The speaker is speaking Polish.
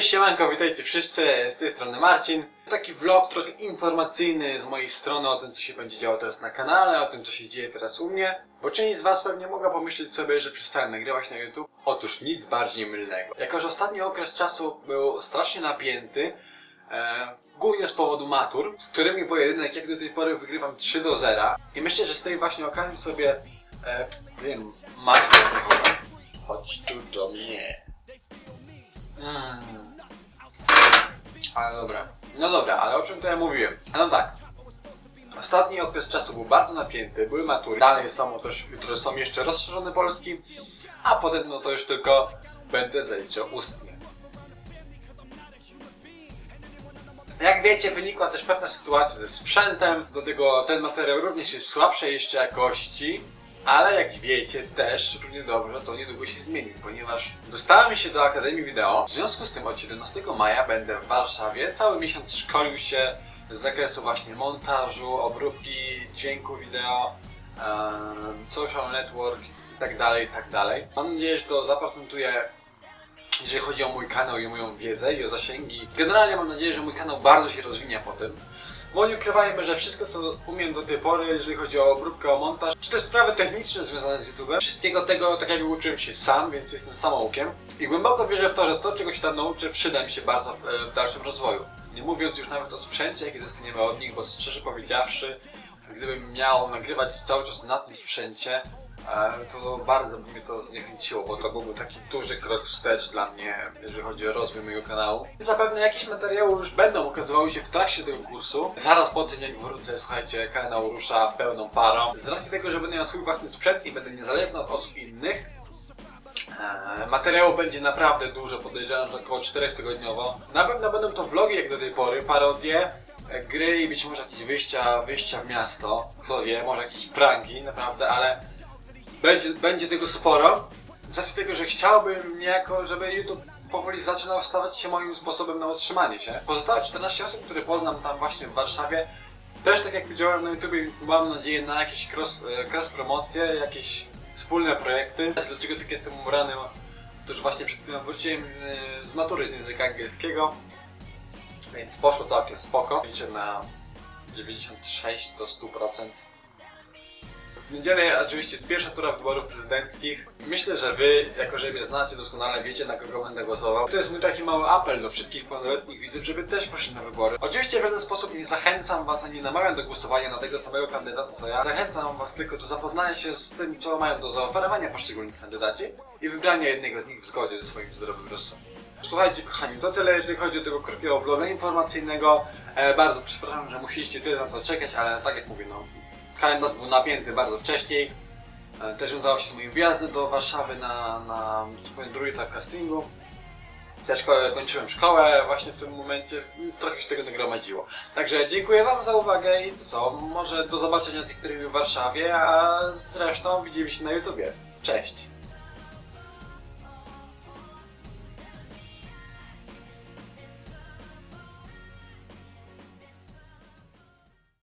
Cześć, siemanko, witajcie wszyscy, z tej strony Marcin. Taki vlog trochę informacyjny z mojej strony o tym, co się będzie działo teraz na kanale, o tym, co się dzieje teraz u mnie. Bo część z was pewnie mogła pomyśleć sobie, że przestałem nagrywać na YouTube. Otóż nic bardziej mylnego. Jako, że ostatni okres czasu był strasznie napięty, e, głównie z powodu matur, z którymi pojedynek jak do tej pory wygrywam 3 do 0. I myślę, że z tej właśnie okazji sobie, e, wiem, matkę, chodź tu do mnie. Mm. Ale dobra. No dobra, ale o czym to ja mówiłem? No tak. Ostatni okres czasu był bardzo napięty, były matury. Dalej są też, jutro są jeszcze rozszerzone polski, a potem no to już tylko będę zaliczał ustnie. Jak wiecie, wynikła też pewna sytuacja ze sprzętem, do tego ten materiał również jest słabszej jeszcze jakości, ale jak wiecie też, równie dobrze, to niedługo się zmieni, ponieważ dostałem się do Akademii Wideo. W związku z tym od 17 maja będę w Warszawie. Cały miesiąc szkolił się z zakresu właśnie montażu, obróbki dźwięku wideo, social network itd., itd. Mam nadzieję, że to zaprocentuje jeżeli chodzi o mój kanał i o moją wiedzę i o zasięgi. Generalnie mam nadzieję, że mój kanał bardzo się rozwinie po tym. Bo nie ukrywajmy, że wszystko co umiem do tej pory, jeżeli chodzi o obróbkę, o montaż, czy też sprawy techniczne związane z YouTube'em, wszystkiego tego tak jakby uczyłem się sam, więc jestem samoukiem. I głęboko wierzę w to, że to czego się tam nauczę przyda mi się bardzo w, e, w dalszym rozwoju. Nie mówiąc już nawet o sprzęcie, jaki dostaniemy od nich, bo szczerze powiedziawszy, gdybym miał nagrywać cały czas na tym sprzęcie, to bardzo by mnie to zniechęciło, bo to byłby taki duży krok wstecz dla mnie, jeżeli chodzi o rozwój mojego kanału. Zapewne jakieś materiały już będą ukazywały się w trakcie tego kursu. Zaraz po tym jak wrócę, słuchajcie, kanał rusza pełną parą. Z racji tego, że będę miał swój własny sprzęt i będę niezależny od osób innych, e, materiału będzie naprawdę dużo, podejrzewam, że około 4 tygodniowo. Na pewno będą to vlogi jak do tej pory, parodie, e, gry i być może jakieś wyjścia, wyjścia w miasto. Kto wie, może jakieś pranki, naprawdę, ale będzie, będzie tego sporo. Z tego, że chciałbym niejako, żeby YouTube powoli zaczynał stawać się moim sposobem na utrzymanie się. Pozostałe 14 osób, które poznam tam właśnie w Warszawie, też tak jak działałem na YouTube, więc mam nadzieję na jakieś cross, e, cross promocje, jakieś wspólne projekty. Dlaczego tak jestem ubrany? Otóż właśnie przed chwilą wróciłem e, z matury z języka angielskiego, więc poszło całkiem spoko. Liczę na 96 do 100%. W niedzielę oczywiście jest pierwsza tura wyborów prezydenckich. Myślę, że wy, jako że mnie znacie doskonale, wiecie na kogo będę głosował. To jest mój taki mały apel do wszystkich pełnoletnich widzów, żeby też poszli na wybory. Oczywiście w żaden sposób nie zachęcam was, ani namawiam do głosowania na tego samego kandydata co ja. Zachęcam was tylko do zapoznania się z tym, co mają do zaoferowania poszczególni kandydaci i wybrania jednego z nich w zgodzie ze swoim zdrowym rozsądkiem. Słuchajcie kochani, to tyle jeżeli chodzi o tego krótkiego vloga informacyjnego. E, bardzo przepraszam, że musieliście tyle na to czekać, ale tak jak mówię, no kalendarz był napięty bardzo wcześniej. E, Też wiązało się z moim wjazdem do Warszawy na, na drugi etap castingu. Też ko- kończyłem szkołę właśnie w tym momencie, trochę się tego nagromadziło. Także dziękuję Wam za uwagę i co, co może do zobaczenia z niektórymi w Warszawie, a zresztą widzimy się na YouTubie. Cześć!